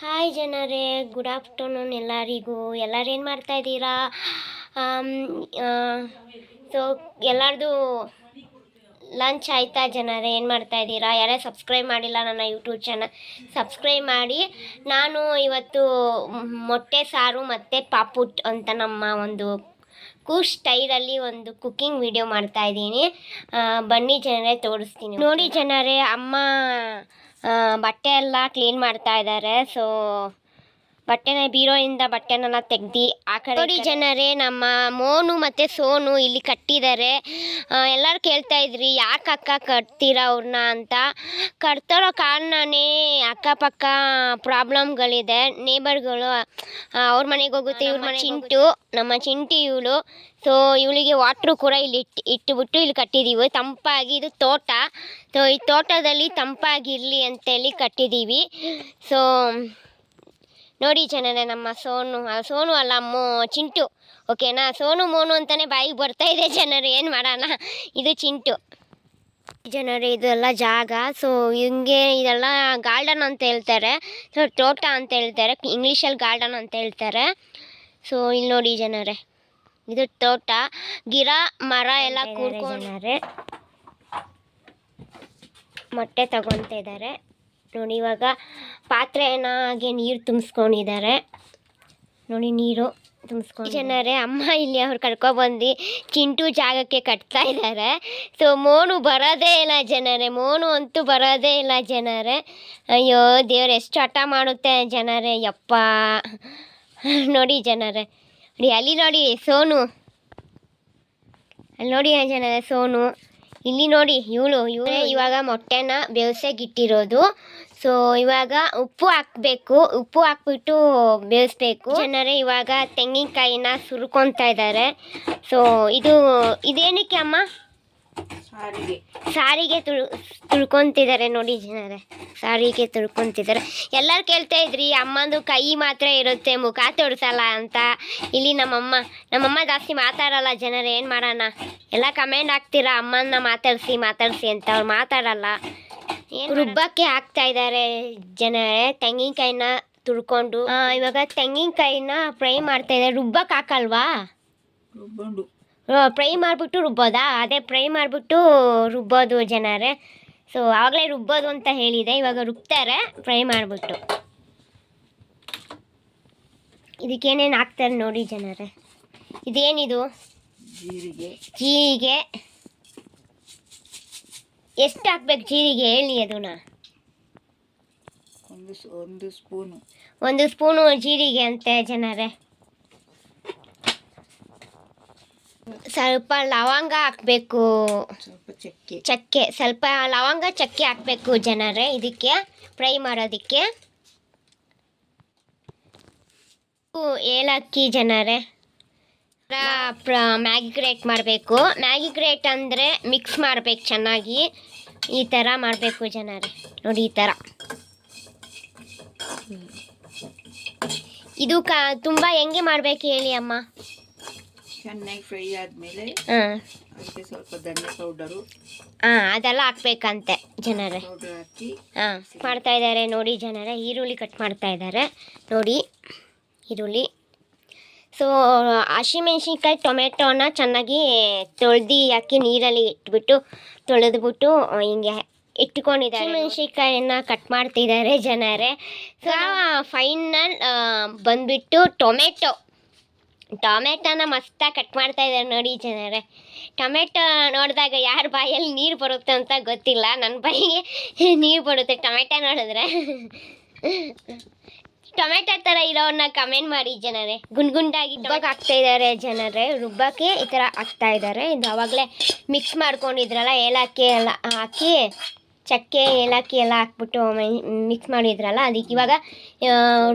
Hi ಜನರೇ. Good afternoon ಎಲ್ಲರಿಗೂ. ಎಲ್ಲರೂ ಏನು ಮಾಡ್ತಾ ಇದ್ದೀರಾ? ಸೊ ಎಲ್ಲರದು ಲಂಚ್ ಆಯ್ತಾ ಜನರೇ? ಏನು ಮಾಡ್ತಾ ಇದ್ದೀರಾ? ಯಾರೇ ಸಬ್ಸ್ಕ್ರೈಬ್ ಮಾಡಿಲ್ಲ ನನ್ನ ಯೂಟ್ಯೂಬ್ ಚಾನಲ್ ಸಬ್ಸ್ಕ್ರೈಬ್ ಮಾಡಿ. ನಾನು ಇವತ್ತು ಮೊಟ್ಟೆ ಸಾರು ಮತ್ತು ಪಾಪುಟ್ ಅಂತ ನಮ್ಮ ಒಂದು ಕೂ ಸ್ಟೈಲಲ್ಲಿ ಒಂದು ಕುಕ್ಕಿಂಗ್ ವಿಡಿಯೋ ಮಾಡ್ತಾ ಇದ್ದೀನಿ. ಬನ್ನಿ ಜನರೇ, ತೋರಿಸ್ತೀನಿ. ನೋಡಿ ಜನರೇ, ಅಮ್ಮ ಬಟ್ಟೆ ಎಲ್ಲ ಕ್ಲೀನ್ ಮಾಡ್ತಾ ಇದ್ದಾರೆ ಸೊ ಬಟ್ಟೆನ ಬೀರೋಯಿಂದ ಬಟ್ಟೆನೆಲ್ಲ ತೆಗ್ದು ಆ ಕಡೆ ನೋಡಿ ಜನರೇ ನಮ್ಮ ಮೋನು ಮತ್ತು ಸೋನು ಇಲ್ಲಿ ಕಟ್ಟಿದ್ದಾರೆ. ಎಲ್ಲರೂ ಕೇಳ್ತಾ ಇದ್ರಿ ಯಾಕೆ ಅಕ್ಕ ಕಟ್ತೀರ ಅವ್ರನ್ನ ಅಂತ. ಕಟ್ತಿರೋ ಕಾರಣನೇ ಅಕ್ಕಪಕ್ಕ ಪ್ರಾಬ್ಲಮ್ಗಳಿದೆ. ನೇಬರ್ಗಳು ಅವ್ರ ಮನೆಗೆ ಹೋಗುತ್ತೆ ಇವ್ರ ಮನೆ ಚಿಂಟು ನಮ್ಮ ಚಿಂಟಿ ಇವಳು. ಸೊ ಇವಳಿಗೆ ವಾಟ್ರು ಕೂಡ ಇಲ್ಲಿ ಇಟ್ಟು ಇಟ್ಟುಬಿಟ್ಟು ಇಲ್ಲಿ ಕಟ್ಟಿದ್ದೀವಿ ತಂಪಾಗಿ ಇದು ತೋಟ. ಸೊ ಈ ತೋಟದಲ್ಲಿ ತಂಪಾಗಿರಲಿ ಅಂತೇಳಿ ಕಟ್ಟಿದ್ದೀವಿ ಸೊ ನೋಡಿ ಜನರೇ ನಮ್ಮ ಸೋನು ಸೋನು ಅಲ್ಲ ಮೋ ಚಿಂಟು. ಓಕೆನಾ? ಸೋನು ಮೋನು ಅಂತಾನೆ ಬಾಯಿಗೆ ಬರ್ತಾ ಇದೆ ಜನರು ಏನು ಮಾಡೋಣ? ಇದು ಚಿಂಟು. ಜನರು ಇದೆಲ್ಲ ಜಾಗ. ಸೊ ಹಿಂಗೆ ಇದೆಲ್ಲ ಗಾರ್ಡನ್ ಅಂತ ಹೇಳ್ತಾರೆ. ಸೊ ತೋಟ ಅಂತ ಹೇಳ್ತಾರೆ. ಇಂಗ್ಲೀಷಲ್ಲಿ ಗಾರ್ಡನ್ ಅಂತ ಹೇಳ್ತಾರೆ. ಸೊ ಇಲ್ಲಿ ನೋಡಿ ಜನರೇ ಇದು ತೋಟ. ಗಿರ ಮರ ಎಲ್ಲ ಕೂರ್ಕೊಂಡಾರೆ ಮೊಟ್ಟೆ ತಗೊತಾ ಇದ್ದಾರೆ. ನೋಡಿ, ಇವಾಗ ಪಾತ್ರೆನಾಗೆ ನೀರು ತುಂಬಿಸ್ಕೊಂಡಿದ್ದಾರೆ. ನೋಡಿ, ನೀರು ತುಂಬಿಸ್ಕೊಂಡು ಜನರೇ, ಅಮ್ಮ ಇಲ್ಲಿ ಅವ್ರು ಕರ್ಕೊಬಂದು ಚಿಂಟು ಜಾಗಕ್ಕೆ ಕಟ್ತಾ ಇದ್ದಾರೆ. ಸೊ ಮೋನು ಬರೋದೇ ಇಲ್ಲ ಜನರೇ, ಮೋನು ಅಂತೂ ಬರೋದೇ ಇಲ್ಲ ಜನರೇ. ಅಯ್ಯೋ, ದೇವ್ರು ಎಷ್ಟು ಹಠ ಮಾಡುತ್ತೆ ಜನರೇ, ಯಪ್ಪ. ನೋಡಿ ಜನರೇ, ನೋಡಿ, ಅಲ್ಲಿ ನೋಡಿ ಸೋನು. ಅಲ್ಲಿ ನೋಡಿ ಜನರೇ ಸೋನು? ಇಲ್ಲಿ ನೋಡಿ ಇವಳು ಇವಳೇ ಇವಾಗ ಮೊಟ್ಟೆನ ಬೇವಸೆಗಿಟ್ಟಿರೋದು ಸೊ ಇವಾಗ ಉಪ್ಪು ಹಾಕಬೇಕು ಉಪ್ಪು ಹಾಕ್ಬಿಟ್ಟು ಬೇಯಿಸ್ಬೇಕು ಜನರೇ ಇವಾಗ ತೆಂಗಿನಕಾಯಿನ ಸುರ್ಕೊತಾ ಇದ್ದಾರೆ. ಸೊ ಇದು ಇದೇನಕ್ಕೆ ಅಮ್ಮ? ಸಾರಿಗೆ. ತುಳು ತುಳ್ಕೊಂತಿದ್ದಾರೆ ನೋಡಿ ಜನರೇ. ಸಾರಿಗೆ ತುಳ್ಕೊಂತಿದ್ದಾರೆ. ಎಲ್ಲರೂ ಕೇಳ್ತಾ ಇದ್ರಿ ಅಮ್ಮಂದು ಕೈ ಮಾತ್ರ ಇರುತ್ತೆ ಮುಖ ತೋರಿಸಲ್ಲ ಅಂತ. ಇಲ್ಲಿ ನಮ್ಮಮ್ಮ ನಮ್ಮಮ್ಮ ಜಾಸ್ತಿ ಮಾತಾಡಲ್ಲ ಜನರೇ ಏನು ಮಾಡೋಣ? ಎಲ್ಲ ಕಮೆಂಟ್ ಹಾಕ್ತೀರಾ ಅಮ್ಮನ್ನ ಮಾತಾಡಿಸಿ ಮಾತಾಡಿಸಿ ಅಂತ ಅವ್ರು ಮಾತಾಡಲ್ಲ. ರುಬ್ಬಕ್ಕೆ ಹಾಕ್ತಾ ಇದ್ದಾರೆ ಜನರೇ ತೆಂಗಿನಕಾಯಿನ ತುಳ್ಕೊಂಡು. ಇವಾಗ ತೆಂಗಿನಕಾಯಿನ ಫ್ರೈ ಮಾಡ್ತಾ ಇದ್ದಾರೆ. ರುಬ್ಬಕ್ಕೆ ಹಾಕಲ್ವಾ? ರುಬ್ಬಂಡು. ಫ್ರೈ ಮಾಡಿಬಿಟ್ಟು ರುಬ್ಬೋದಾ? ಅದೇ ಫ್ರೈ ಮಾಡಿಬಿಟ್ಟು ರುಬ್ಬೋದು ಜನರೇ. ಸೊ ಆವಾಗಲೇ ರುಬ್ಬೋದು ಅಂತ ಹೇಳಿದೆ. ಇವಾಗ ರುಬ್ತಾರೆ ಫ್ರೈ ಮಾಡಿಬಿಟ್ಟು. ಇದಕ್ಕೇನೇನು ಹಾಕ್ತಾರೆ ನೋಡಿ ಜನರೇ. ಇದೇನಿದು? ಜೀರಿಗೆ. ಜೀರಿಗೆ. ಎಷ್ಟು ಹಾಕ್ಬೇಕು ಜೀರಿಗೆ? ಹೇಳಿ ಅದನ್ನ. ಒಂದು ಒಂದು ಸ್ಪೂನು. ಒಂದು ಸ್ಪೂನು ಜೀರಿಗೆ ಅಂತೆ ಜನರೇ. ಸ್ವಲ್ಪ ಲವಂಗ ಹಾಕಬೇಕು. ಚಕ್ಕೆ. ಚಕ್ಕೆ ಸ್ವಲ್ಪ ಲವಂಗ ಚಕ್ಕೆ ಹಾಕಬೇಕು ಜನರೇ ಇದಕ್ಕೆ ಫ್ರೈ ಮಾಡೋದಕ್ಕೆ. ಏಲಕ್ಕಿ ಜನರೇ. ಮ್ಯಾಗಿ ಗ್ರೇಟ್ ಮಾಡಬೇಕು. ಮ್ಯಾಗಿ ಗ್ರೇಟ್ ಅಂದರೆ ಮಿಕ್ಸ್ ಮಾಡಬೇಕು ಚೆನ್ನಾಗಿ. ಈ ಥರ ಮಾಡಬೇಕು ಜನರೇ. ನೋಡಿ ಈ ಥರ ಇದು ಕ ತುಂಬ ಹೆಂಗೆ ಮಾಡಬೇಕು ಹೇಳಿ ಅಮ್ಮ? ಚೆನ್ನಾಗಿ ಫ್ರೈ ಆದಮೇಲೆ ಅದಕ್ಕೆ ಸ್ವಲ್ಪ ಧನಿಯಾ ಪೌಡರು. ಹಾಂ ಅದೆಲ್ಲ ಹಾಕ್ಬೇಕಂತೆ ಜನರೇ. ಪೌಡರ್ ಹಾಕಿ ಹಾಂ ಮಾಡ್ತಾ ಇದ್ದಾರೆ ನೋಡಿ ಜನರೇ ಈರುಳ್ಳಿ ಕಟ್ ಮಾಡ್ತಾ ಇದ್ದಾರೆ. ನೋಡಿ ಈರುಳ್ಳಿ. ಸೊ ಹಸಿಮೆಣ್ಸಿನ್ಕಾಯಿ ಟೊಮೆಟೊನ ಚೆನ್ನಾಗಿ ತೊಳೆದು ಹಾಕಿ ನೀರಲ್ಲಿ ಇಟ್ಬಿಟ್ಟು ತೊಳೆದ್ಬಿಟ್ಟು ಹಿಂಗೆ ಇಟ್ಕೊಂಡಿದ್ದಾರೆ. ಮೆಣಸಿನ್ಕಾಯಿನ ಕಟ್ ಮಾಡ್ತಿದ್ದಾರೆ ಜನರೇ. ಸೊ ಫೈನಲ್ ಬಂದ್ಬಿಟ್ಟು ಟೊಮೆಟೊ. ಟೊಮೆಟೊನ ಮಸ್ತಾಗಿ ಕಟ್ ಮಾಡ್ತಾ ಇದ್ದಾರೆ ನೋಡಿ ಜನರೇ. ಟೊಮೆಟೊ ನೋಡಿದಾಗ ಯಾರ ಬಾಯಲ್ಲಿ ನೀರು ಬರುತ್ತೆ ಅಂತ ಗೊತ್ತಿಲ್ಲ. ನನ್ನ ಬಾಯಿಗೆ ನೀರು ಬರುತ್ತೆ. ಟೊಮೆಟೊ ನೋಡಿದ್ರೆ. ಟೊಮೆಟೊ ಥರ ಇರೋನ್ನ ಕಮೆಂಟ್ ಮಾಡಿ ಜನರೇ. ಗುಂಡ್ಗುಂಡಾಗಿ ರುಬ್ಬಕ್ಕೆ ಹಾಕ್ತಾ ಇದ್ದಾರೆ ಜನರೇ. ರುಬ್ಬಕ್ಕೆ ಈ ಥರ ಹಾಕ್ತಾ ಇದ್ದಾರೆ ಇದು ಆವಾಗಲೇ ಮಿಕ್ಸ್ ಮಾಡ್ಕೊಂಡಿದ್ರಲ್ಲ, ಏಲಕ್ಕಿ ಎಲ್ಲ ಹಾಕಿ, ಚಕ್ಕೆ, ಏಲಕ್ಕಿ ಎಲ್ಲ ಹಾಕ್ಬಿಟ್ಟು ಮಿಕ್ಸ್ ಮಾಡಿದ್ರಲ್ಲ, ಅದಕ್ಕೆ ಇವಾಗ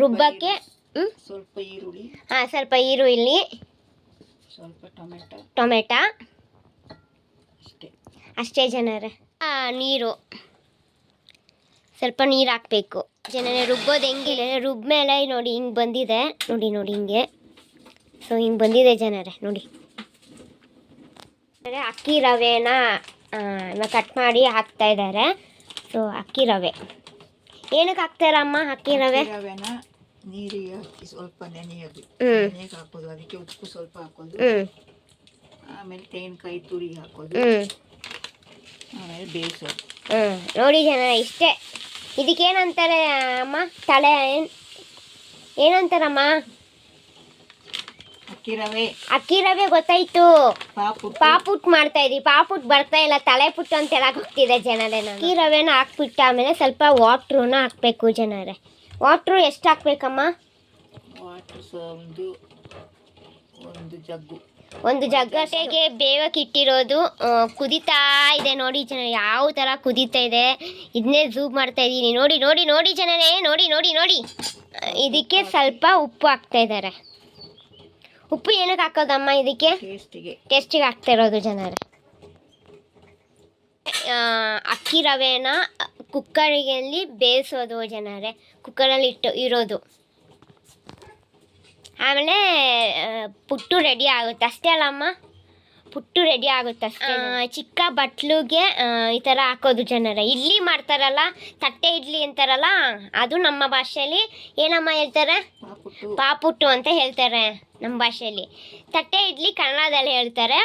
ರುಬ್ಬಕ್ಕೆ ಸ್ವಲ್ಪ ಈರುಳ್ಳಿ. ಹಾಂ ಸ್ವಲ್ಪ ಈರುಳ್ಳಿ. ಸ್ವಲ್ಪ ಟೊಮೆಟೊ. ಟೊಮೆಟೊ. ಅಷ್ಟೇ. ಅಷ್ಟೇ ಜನರೇ. ನೀರು. ಸ್ವಲ್ಪ ನೀರು ಹಾಕಬೇಕು. ಜನರೇ ರುಬ್ಬೋದು ಹೆಂಗಿಲ್ಲ ರುಬ್ಬ ಮೇಲೆ ನೋಡಿ ಹಿಂಗೆ ಬಂದಿದೆ. ನೋಡಿ ನೋಡಿ ಹಿಂಗೆ. ಸೊ ಹಿಂಗೆ ಬಂದಿದೆ ಜನರೇ ನೋಡಿ. ಅಕ್ಕಿ ರವೆನ ಕಟ್ ಮಾಡಿ ಹಾಕ್ತಾ ಇದ್ದಾರೆ. ಸೊ ಅಕ್ಕಿ ರವೆ. ಏನಕ್ಕೆ ಹಾಕ್ತಾರಮ್ಮ ಅಕ್ಕಿ ರವೆ? ರವೆನ ನೀರಿಗೆ ಹಾಕಿ ಸ್ವಲ್ಪ ನೆನೆಯೋದು ನೆನೆಗೆ ಹಾಕೋದು ಅದಕ್ಕೆ ಉಪ್ಪು ಸ್ವಲ್ಪ ಹಾಕೋದು. ಆಮೇಲೆ ತೆಂಗಿನಕಾಯಿ ತುರಿ ಹಾಕೋದು. ಆಮೇಲೆ ಬೇಯಿಸೋದು ಹ್ಞೂ ನೋಡಿ ಜನ ಇಷ್ಟೇ. ಇದಕ್ಕೇನಂತಾರೆ ಅಮ್ಮ? ತಳೆ ಏನು ಏನಂತಾರಮ್ಮ? ಅಕ್ಕಿ ರವೆ. ಅಕ್ಕಿ ರವೆ ಗೊತ್ತಾಯ್ತು. ಪಾಪು ಪಾಪುಟ್ ಮಾಡ್ತಾ ಇದೀವಿ ಪಾಪುಟ್ ಬರ್ತಾ ಇಲ್ಲ. ತಲೆ ಪುಟ್ಟು ಅಂತ ಹೇಳಕ್ ಹೋಗ್ತಿದೆ ಜನರೇ ಅಕ್ಕಿ ರವೆನ ಹಾಕ್ಬಿಟ್ಟು ಆಮೇಲೆ ಸ್ವಲ್ಪ ವಾಟ್ರನ್ನ ಹಾಕ್ಬೇಕು ಜನರೇ. ವಾಟ್ರು ಎಷ್ಟು ಹಾಕ್ಬೇಕಮ್ಮ ವಾಟರ್ ಒಂದು ಒಂದು ಜಗ್ಗು. ಒಂದು ಜಗ್ಗಟೆಗೆ ಬೇವಕ್ಕೆ ಇಟ್ಟಿರೋದು ಕುದಿತಾ ಇದೆ ನೋಡಿ ಜನ ಯಾವ ಥರ ಕುದೀತಾ ಇದೆ. ಇದನ್ನೇ ಝೂಮ್ ಮಾಡ್ತಾ ಇದ್ದೀನಿ ನೋಡಿ ನೋಡಿ ನೋಡಿ ಜನನೇ ನೋಡಿ ನೋಡಿ ನೋಡಿ. ಇದಕ್ಕೆ ಸ್ವಲ್ಪ ಉಪ್ಪು ಹಾಕ್ತಾ ಇದ್ದಾರೆ. ಉಪ್ಪು ಏನಕ್ಕೆ ಹಾಕೋದಮ್ಮ ಇದಕ್ಕೆ? ಟೇಸ್ಟಿಗೆ. ಹಾಕ್ತಾ ಇರೋದು ಜನರೇ. ಅಕ್ಕಿ ರವೆನ ಕುಕ್ಕರಿಗೆಲ್ಲಿ ಬೇಯಿಸೋದು ಜನರೇ ಕುಕ್ಕರಲ್ಲಿ ಇಟ್ಟು ಇರೋದು. ಆಮೇಲೆ ಪುಟ್ಟು ರೆಡಿ ಆಗುತ್ತೆ. ಅಷ್ಟೇ ಅಲ್ಲಮ್ಮ ಪುಟ್ಟು ರೆಡಿ ಆಗುತ್ತೆ ಅಷ್ಟೇ ಚಿಕ್ಕ ಬಟ್ಲುಗೆ ಈ ಥರ ಹಾಕೋದು ಜನರೇ. ಇಡ್ಲಿ ಮಾಡ್ತಾರಲ್ಲ ತಟ್ಟೆ ಇಡ್ಲಿ ಅಂತಾರಲ್ಲ ಅದು ನಮ್ಮ ಭಾಷೆಯಲ್ಲಿ ಏನಮ್ಮ ಹೇಳ್ತಾರೆ? ಪಾಪುಟ್ಟು ಅಂತ ಹೇಳ್ತಾರೆ. ನಮ್ಮ ಭಾಷೆಯಲ್ಲಿ. ತಟ್ಟೆ ಇಡ್ಲಿ ಕನ್ನಡದಲ್ಲಿ ಹೇಳ್ತಾರೆ.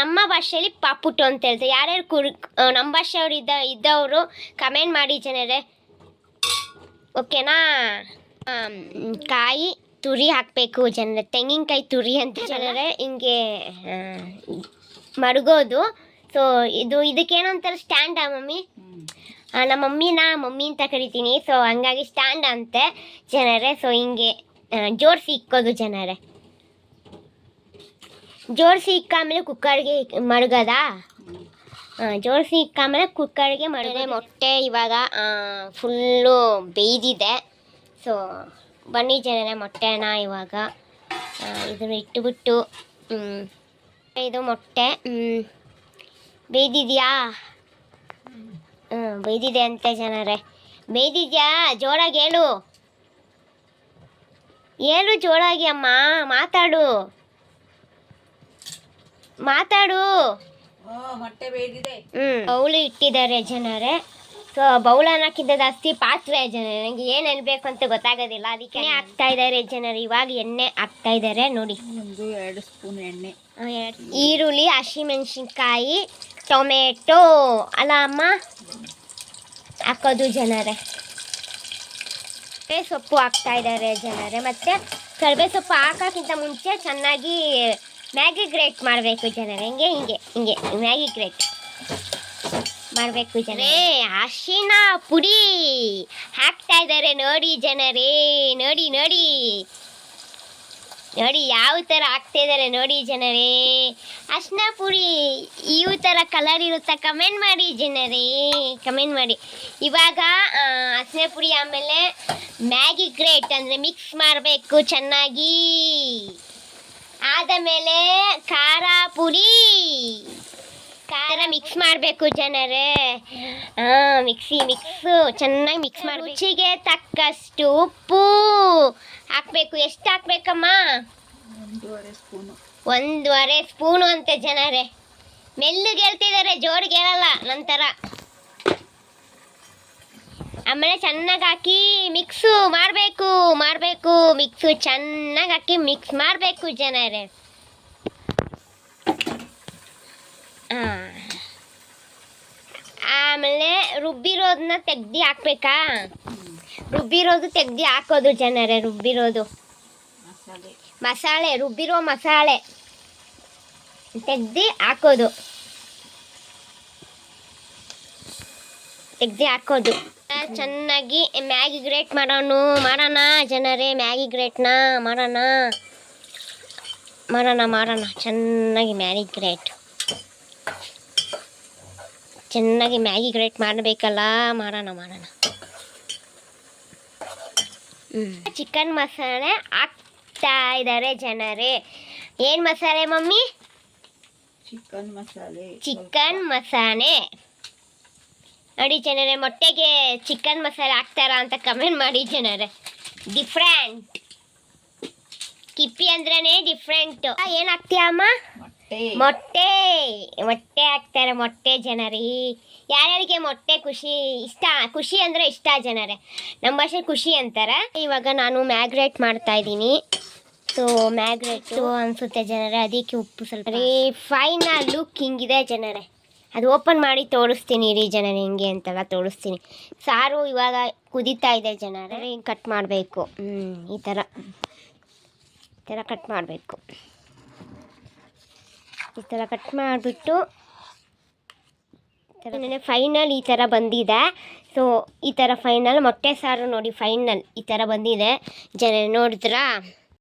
ನಮ್ಮ ಭಾಷೆಯಲ್ಲಿ ಪಾಪುಟ್ಟು ಅಂತ ಹೇಳ್ತಾರೆ. ಯಾರ್ಯಾರು ಕುರ್ ನಮ್ಮ ಭಾಷೆಯವರು ಇದ್ದ ಇದ್ದವರು ಕಮೆಂಟ್ ಮಾಡಿ ಜನರೇ. ಓಕೆನಾ ಕಾಯಿ ತುರಿ ಹಾಕಬೇಕು ಜನರೇ. ತೆಂಗಿನಕಾಯಿ ತುರಿ ಅಂತ ಜನರೇ ಹಿಂಗೆ ಮಡಗೋದು ಸೊ ಇದು ಇದಕ್ಕೇನಂತಾರೆ ಸ್ಟ್ಯಾಂಡಾ ಮಮ್ಮಿ? ನಮ್ಮ ಮಮ್ಮಿನ ಮಮ್ಮಿ ಅಂತ ಕರಿತೀನಿ. ಸೊ ಹಂಗಾಗಿ ಸ್ಟ್ಯಾಂಡ್ ಅಂತೆ ಜನರೇ. ಸೊ ಹಿಂಗೆ ಜೋಡಿಸಿ ಇಕ್ಕೋದು ಜನರೇ. ಜೋಡಿಸಿ ಇಕ್ಕಾಮೇಲೆ ಕುಕ್ಕರ್ಗೆ ಮಡಗದ. ಜೋಡಿಸಿ ಇಕ್ಕಾಮೇಲೆ ಕುಕ್ಕರ್ಗೆ ಮಡಗದೆ. ಮೊಟ್ಟೆ ಇವಾಗ ಫುಲ್ಲು ಬೇಯ್ದಿದೆ. ಸೊ ಬನ್ನಿ ಜನರೇ, ಮೊಟ್ಟೆನ ಇವಾಗ ಇದನ್ನು ಇಟ್ಟುಬಿಟ್ಟು ಇದು ಮೊಟ್ಟೆ ಬೇಯ್ದಿದೆಯಾ? ಬೇಯ್ದಿದೆ ಅಂತೆ ಜನರೇ. ಬೇಯ್ದಿದ್ಯಾ? ಜೋರಾಗಿ ಹೇಳು. ಹೇಳು ಜೋರಾಗಿ ಅಮ್ಮ, ಮಾತಾಡು. ಮಾತಾಡು. ಓ ಮೊಟ್ಟೆ ಬೇಯ್ದಿದೆ. ಹ್ಮ್. ಬೌಲ್ ಇಟ್ಟಿದ್ದಾರೆ ಜನರೇ. ಸೊ ಬೌಲ್ ಅನ್ನಕ್ಕಿಂತ ಜಾಸ್ತಿ ಪಾತ್ರೆ ಜನರೇ. ನನಗೆ ಏನು ಅನ್ಬೇಕು ಅಂತ ಗೊತ್ತಾಗೋದಿಲ್ಲ. ಅದಕ್ಕೆ ಎಣ್ಣೆ ಹಾಕ್ತಾ ಇದ್ದಾರೆ ಜನರು. ಇವಾಗ ಎಣ್ಣೆ ಹಾಕ್ತಾ ಇದ್ದಾರೆ ನೋಡಿ. ಒಂದು ಎರಡು ಸ್ಪೂನ್ ಎಣ್ಣೆ. ಈರುಳ್ಳಿ ಹಸಿಮೆಣಸಿನ್ಕಾಯಿ ಟೊಮೆಟೊ. ಅಲ್ಲ ಅಮ್ಮ? ಹಾಕೋದು ಜನರೇ. ಸೊಪ್ಪು ಹಾಕ್ತಾ ಇದ್ದಾರೆ ಜನರೇ. ಮತ್ತೆ ಕರ್ಬೇ ಸೊಪ್ಪು ಹಾಕೋಕ್ಕಿಂತ ಮುಂಚೆ ಚೆನ್ನಾಗಿ ಮ್ಯಾಗಿ ಗ್ರೇಟ್ ಮಾಡಬೇಕು ಜನರೇ. ಹಿಂಗೆ ಹಿಂಗೆ ಹಿಂಗೆ. ಮ್ಯಾಗಿ ಗ್ರೇಟ್ ಮಾಡಬೇಕು ಜನರೇ. ಅರ್ಶಿನ ಪುಡಿ. ಹಾಕ್ತಾ ಇದ್ದಾರೆ ನೋಡಿ ಜನರೇ. ನೋಡಿ ನೋಡಿ. ನೋಡಿ ಯಾವ ಥರ ಹಾಕ್ತಾ ಇದ್ದಾರೆ ನೋಡಿ ಜನರೇ. ಅರ್ಶಿನ ಪುಡಿ ಈ ಥರ ಕಲರ್ ಇರುತ್ತಾ? ಕಮೆಂಟ್ ಮಾಡಿ ಜನರೇ. ಕಮೆಂಟ್ ಮಾಡಿ. ಇವಾಗ ಅರ್ಶಿನ ಪುಡಿ ಆಮೇಲೆ ಮ್ಯಾಗಿ ಗ್ರೇಟ್ ಅಂದರೆ ಮಿಕ್ಸ್ ಮಾಡಬೇಕು ಚೆನ್ನಾಗಿ. ಆದ ಮೇಲೆ ಖಾರ ಪುಡಿ. ಖಾರ ಮಿಕ್ಸ್ ಮಾಡಬೇಕು ಜನರೇ. ಹಾಂ ಮಿಕ್ಸಿ ಮಿಕ್ಸು ಚೆನ್ನಾಗಿ ಮಿಕ್ಸ್ ಮಾಡಿ ರುಚಿಗೆ ತಕ್ಕಷ್ಟು ಉಪ್ಪು ಹಾಕಬೇಕು. ಎಷ್ಟು ಹಾಕ್ಬೇಕಮ್ಮ? ಒಂದೂವರೆ ಸ್ಪೂನು. ಒಂದೂವರೆ ಸ್ಪೂನು ಅಂತೆ ಜನರೇ. ಮೆಲ್ಲಗೆ ಹೇಳ್ತಿದ್ದಾರೆ ಜೋರಿಗೆ ಹೇಳಲ್ಲ ನಂತರ. ಆಮೇಲೆ ಚೆನ್ನಾಗಿ ಹಾಕಿ ಮಿಕ್ಸು ಮಾಡಬೇಕು ಮಾಡಬೇಕು ಮಿಕ್ಸು ಚೆನ್ನಾಗಿ ಹಾಕಿ ಮಿಕ್ಸ್ ಮಾಡಬೇಕು ಜನರೇ. ಆಮೇಲೆ ರುಬ್ಬಿರೋದನ್ನ ತೆಗ್ದು ಹಾಕ್ಬೇಕಾ? ರುಬ್ಬಿರೋದು ತೆಗ್ದು ಹಾಕೋದು ಜನರೇ ರುಬ್ಬಿರೋದು. ಮಸಾಲೆ ರುಬ್ಬಿರೋ ಮಸಾಲೆ. ತೆಗ್ದು ಹಾಕೋದು. ತೆಗ್ದು ಹಾಕೋದು. ಚೆನ್ನಾಗಿ ಮ್ಯಾಗಿ ಗ್ರೇಟ್ ಮಾಡೋಣ ಮಾಡೋಣ ಜನರೇ ಮ್ಯಾಗಿ ಗ್ರೇಟ್ನ. ಮಾಡೋಣ. ಮಾಡೋಣ ಮಾಡೋಣ. ಚೆನ್ನಾಗಿ ಮ್ಯಾಗಿ ಗ್ರೇಟ್. ಚೆನ್ನಾಗಿ ಮ್ಯಾಗಿ ಗ್ರೇಟ್ ಮಾಡಬೇಕಲ್ಲ. ಮಾಡೋಣ ಮಾಡೋಣ. ಚಿಕನ್ ಮಸಾಲೆ ಹಾಕ್ತಾ ಇದ್ದಾರೆ ಜನರೇ. ಏನು ಮಸಾಲೆ ಮಮ್ಮಿ? ಚಿಕನ್ ಮಸಾಲೆ. ಚಿಕನ್ ಮಸಾಲೆ. ನೋಡಿ ಜನರೇ ಮೊಟ್ಟೆಗೆ ಚಿಕನ್ ಮಸಾಲೆ ಹಾಕ್ತಾರಾ ಅಂತ ಕಮೆಂಟ್ ಮಾಡಿ ಜನರೇ. ಡಿಫ್ರೆಂಟ್ ಕಿಪ್ಪಿ ಅಂದ್ರೇ ಡಿಫ್ರೆಂಟ್ ಏನು ಹಾಕ್ತೀಯ ಅಮ್ಮ? ಮೊಟ್ಟೆ. ಮೊಟ್ಟೆ. ಮೊಟ್ಟೆ ಮೊಟ್ಟೆ ಹಾಕ್ತಾರೆ ಮೊಟ್ಟೆ ಜನರೇ. ಯಾರ್ಯಾರಿಗೆ ಮೊಟ್ಟೆ ಖುಷಿ ಇಷ್ಟ ಖುಷಿ ಅಂದರೆ ಇಷ್ಟ ಜನರೇ. ನಮ್ಮ ಭಾಷೆ ಖುಷಿ ಅಂತಾರೆ. ಇವಾಗ ನಾನು ಮ್ಯಾಗ್ರೇಟ್ ಮಾಡ್ತಾ ಇದ್ದೀನಿ. ಸೊ ಮ್ಯಾಗ್ರೇಟು ಅನ್ಸುತ್ತೆ ಜನರೇ ಅದಕ್ಕೆ ಉಪ್ಪು ಸ್ವಲ್ಪ. ರೀ ಫೈನಲ್ ಲುಕ್ ಹಿಂಗಿದೆ ಜನರೇ. ಅದು ಓಪನ್ ಮಾಡಿ ತೋರಿಸ್ತೀನಿ ರೀ ಜನ ಹೆಂಗೆ ಅಂತೆಲ್ಲ ತೋರಿಸ್ತೀನಿ. ಸಾರು ಇವಾಗ ಕುದೀತಾ ಇದೆ ಜನರೇ ಹಿಂಗೆ ಕಟ್ ಮಾಡಬೇಕು. ಈ ಥರ. ಈ ಥರ ಕಟ್ ಮಾಡಬೇಕು. ಈ ಥರ ಕಟ್ ಮಾಡಿಬಿಟ್ಟು ಫೈನಲ್ ಈ ಥರ ಬಂದಿದೆ. ಸೊ ಈ ಥರ ಫೈನಲ್ ಮೊಟ್ಟೆ ಸಾರು ನೋಡಿ ಫೈನಲ್ ಈ ಥರ ಬಂದಿದೆ. ಜನ ನೋಡಿದ್ರಾ?